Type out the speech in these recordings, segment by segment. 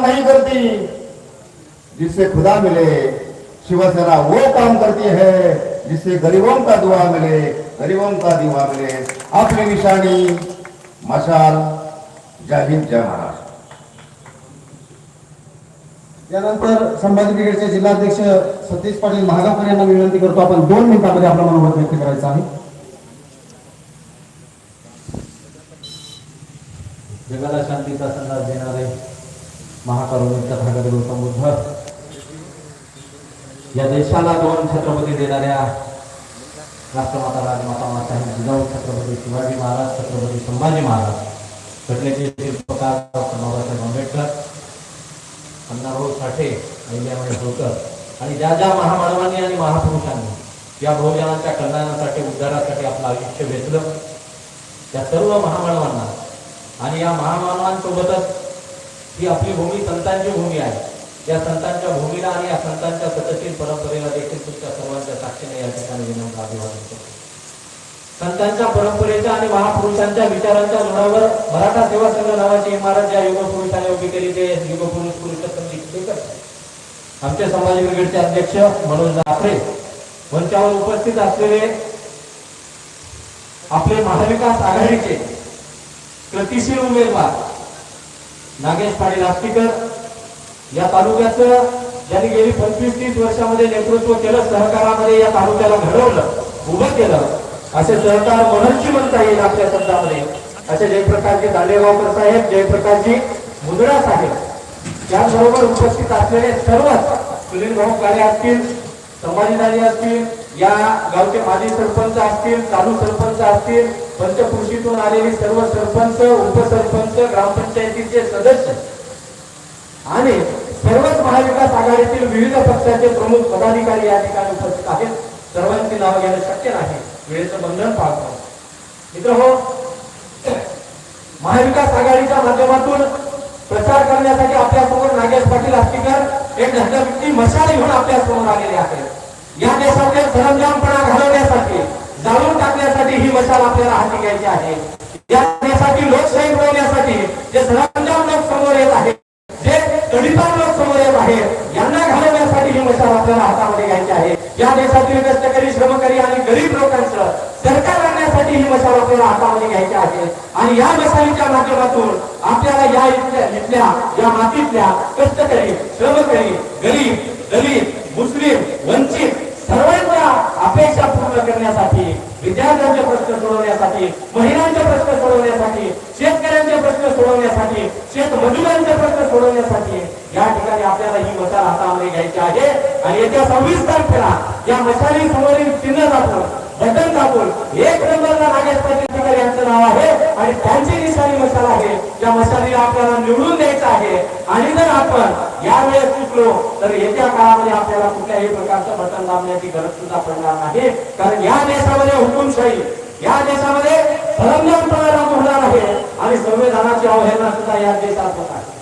काम नहीं करती जिससे खुदा मिले शिवसेना वो काम करती है जिससे गरीबों का दुआ मिले गरीबों का दुआ मिले। आपली निशाणी मशाल जय हिंद जय महाराष्ट्र। यानंतर संभाजी ब्रिगेडचे जिल्हाध्यक्ष सतीश पाटील महागावकर यांना विनंती करतो आपण दोन मिनिटांमध्ये आपला मनोगत व्यक्त करायचं आहे. जगाला शांतीचा संदेश देणारे महाकरुणिक भागात गौतम बुद्ध. या देशाला दोन छत्रपती देणाऱ्या राष्ट्रमाता राजमाता माताही जिजाऊ छत्रपती शिवाजी महाराज छत्रपती संभाजी महाराज घटनेचे शिल्पकार डॉक्टर बाबासाहेब आंबेडकर अण्णाभाऊ साठे अहिल्याबाई होळकर आणि ज्या ज्या महामानवांनी आणि महापुरुषांनी या बहुजनांच्या कल्याणासाठी उद्धारासाठी आपलं आयुष्य वेचलं त्या सर्व महामानवांना आणि या महामानवांसोबतच ही आपली भूमी संतांची भूमी आहे. या संतांच्या भूमीला आणि या संतांच्या सतशील परंपरेला देखील तुमच्या सर्वांच्या साक्षीने या ठिकाणी विनम्र अभिवादन करतो. संतांच्या परंपरेच्या आणि महापुरुषांच्या विचारांच्या जोरावर मराठा सेवा संघ नावाची इमारत ज्या युगपुरुषाने उभी केली ते युगपुरुष पुरुषोत्तम दीक्षितेकर आमचे समाज ब्रिगेडचे अध्यक्ष मनोज जाफरे मंचावर उपस्थित असलेले आपले महाविकास आघाडीचे कृतिशील उमेदवार नागेश पाटील आष्टीकर या तालुक्याचं ज्यांनी गेली पंचवीस तीस वर्षामध्ये नेतृत्व केलं सहकारामध्ये या तालुक्याला घडवलं उभं केलं असे सहकार मनोची म्हणता येईल आपल्या शब्दामध्ये. असे जयप्रकाशजी दांडेगावकर साहेब जयप्रकाशजी मुद्रा साहेब त्याचबरोबर उपस्थित असलेले सर्वच सुनील भाऊ काळे असतील संभाजीदाजी असतील या गावचे माजी सरपंच असतील चालू सरपंच असतील पंचकृषीतून आलेली सर्व सरपंच उपसरपंच ग्रामपंचायतीचे सदस्य आणि सर्वच महाविकास आघाडीतील विविध पक्षाचे प्रमुख पदाधिकारी या ठिकाणी उपस्थित आहेत. सर्वांची नाव घेणं शक्य नाही. वेळेचं बंधन पाळतो मित्र हो महाविकास आघाडीच्या माध्यमातून प्रचार करण्यासाठी आपल्यासमोर नागेश पाटील आस्तीकर एक धंदविक्ती मशाल घेऊन आपल्यासमोर आलेले आहेत. या देशातल्या सरंजामपणा घालवण्यासाठी जाळून टाकण्यासाठी ही मशाल आपल्याला हाती घ्यायची आहे. या देशाची लोकशाही मिळवण्यासाठी जे सरंजाम लोक समोर येत आहेत जे तडीपार लोक समोर येत आहेत यांना घालवण्यासाठी ही मशाल आपल्याला हातामध्ये घ्यायची आहे. या देशातील कष्टकरी श्रमकरी आणि गरीब लोकांचं सरकार आणण्यासाठी ही मशाल आपल्याला हातामध्ये घ्यायची आहे. आणि या मशालीच्या माध्यमातून आपल्याला या इथल्या या मातीतल्या कष्टकरी श्रमकरी गरीब दलित मुस्लिम वंचित सर्वांच्या अपेक्षा पूर्ण करण्यासाठी विद्यार्थ्यांचे प्रश्न सोडवण्यासाठी महिलांचे प्रश्न सोडवण्यासाठी शेतकऱ्यांचे प्रश्न सोडवण्यासाठी शेतमजुरांचे प्रश्न सोडवण्यासाठी या ठिकाणी आपल्याला ही मशाल हातामध्ये घ्यायची आहे. आणि येत्या सव्वीस तारखेला या मशाली समोरील चिन्ह दाखवून बटन दाखवून एक नंबरला नागेश पाटील टिकर यांचं नाव आहे. आणि त्यांची निशाणी मशाल आहे. त्या मशालीला आपल्याला निवडून द्यायचं आहे. आणि जर आपण यावेळेस चुकलो तर येत्या काळामध्ये आपल्याला कुठल्याही प्रकारचं बटन दाबण्याची गरज सुद्धा पडणार नाही. कारण या देशामध्ये हुकुमशाही या देशामध्ये होणार आहे आणि संविधानाची अवहेलना सुद्धा या देशात होत आहे.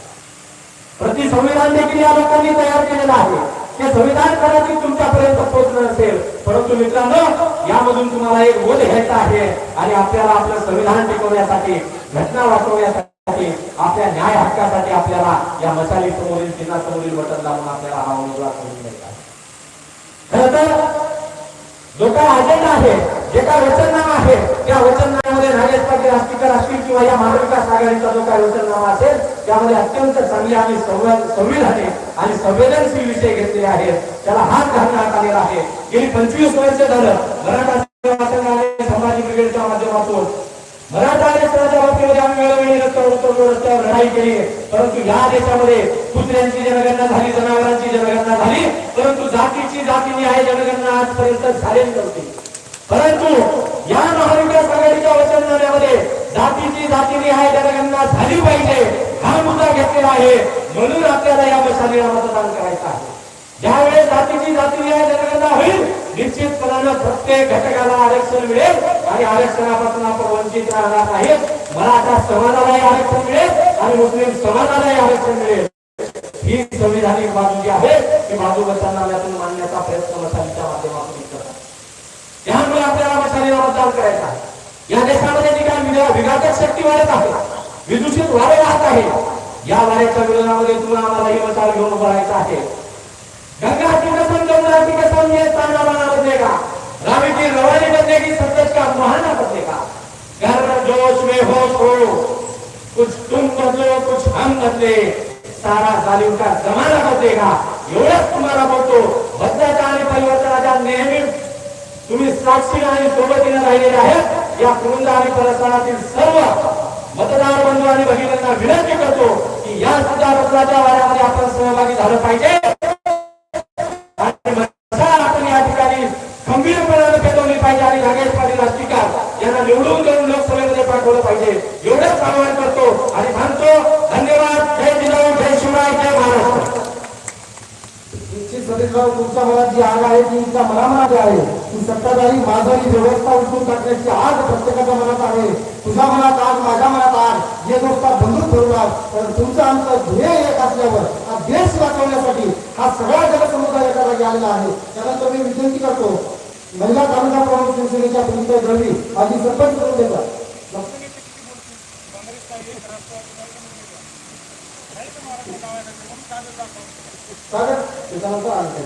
प्रति संविधान देखील या लोकांनी तयार केलेलं आहे. ते संविधान कदाचित तुमच्यापर्यंत पोहोचलं नसेल परंतु मित्रांनो यामधून तुम्हाला एक बोध घ्यायचा आहे आणि आपल्याला आपलं संविधान टिकवण्यासाठी घटना वाचवण्यासाठी आपल्या न्याय हक्कासाठी आपल्याला या मसाले समोरील चिन्हासमोरील बटन लावून आपल्याला हा उमेदवार करून द्यायचा खर तर जो काय अजेंडा आहे जे काय वचननामा आहे त्या वचननाम्यामध्ये नागेश पाटील आष्टीकर असतील किंवा या महाविकास आघाडीचा जो काय वचननामा असेल त्यामध्ये अत्यंत चांगले आणि संविधाने आणि संवेदनशील विषय घेतलेले आहेत. त्याला हात घालण्यात आलेला आहे. गेली पंचवीस वर्ष झालं मराठा सेवा ब्रिगेडच्या माध्यमातून मराठा आरक्षणाच्या बाबतीमध्ये आम्ही वेळोवेळी रस्त्यावर उतरलो रस्त्यावर लढाई केली. परंतु या देशामध्ये कुत्र्यांची जनगणना झाली जनावरांची जनगणना झाली. परंतु जातीची जातीने आहे जनगणना आजपर्यंत झालेली नव्हती. परंतु या महाविकास आघाडीच्या वचननाम्यामध्ये जातीची जातीने आहे जनगणना झाली पाहिजे हा मुद्दा घेतलेला आहे. म्हणून आपल्याला या मशालीला मतदान करायचं आहे. ज्यावेळेस जातीची जातीने आहे जनगणना होईल निश्चितपणानं प्रत्येक घटकाला आरक्षण मिळेल आणि आरक्षणापासून आपण वंचित राहणार नाहीत मला आता समाजालाही आरक्षण मिळेल आणि मुस्लिम समाजालाही आरक्षण मिळेल. ही संविधानिक बाजू जी आहे ती बाजू वचननाम्यातून मांडण्याचा प्रयत्न मशालीच्या माध्यमातून करतात त्यामुळे आपल्याला मशालीला मतदान करायचा या देशामध्ये जी काही विघा- विघातक शक्ती वाढत आहे? विदूषित वारे राहत आहे. या वाऱ्याच्या विरोधामध्ये तुम्हाला आम्हाला ही मशाल घेऊन उभारायचा आहे. गंगा की कसम जमुना की कसम ये ताना बाना बदलेगा. रावी की रवानी बदलेगी सतत का मुहाना बदलेगा. में हो तो. कुछ तुम बदलो कुछ हम बदले. सारा जालिम का जमाना बदलेगा. एवढंच तुम्हाला बोलतो. बदलाच्या आणि परिवर्तनाच्या नेहमी तुम्ही साक्षी आणि सोबतीने राहिलेले आहेत. या कुरुंद आणि परिसरातील सर्व मतदार बंधू आणि भगिनींना विनंती करतो की या सुद्धा बदलाच्या वाऱ्यामध्ये आपण सहभागी झालं पाहिजे. दाखवलं पाहिजे. एवढंच आवाहन करतो आणि म्हणतो धन्यवाद. जय जिजाऊ जय शिवराय जय महाराष्ट्र. निश्चित सतीशराव तुमच्या मनात जी आग आहे ती तुमच्या मनामध्ये आहे. ती सत्ताधारी माझारी व्यवस्था उठून टाकण्याची आग प्रत्येकाच्या मनात आहे. तुझ्या मनात आग माझ्या मनात आग. जे दोस्ता बंदूक ठेवणार कारण तुमचं आमचं ध्येय एक असल्यावर हा देश वाचवण्यासाठी हा सगळा जनसमुदाय एका जागी आलेला आहे. त्यानंतर मी विनंती करतो. महिला तालुका प्रमुख शिवसेनेच्या प्रीत दळवी आधी सरपंच करून देतात स्वागत त्याच्यानंतर आणखी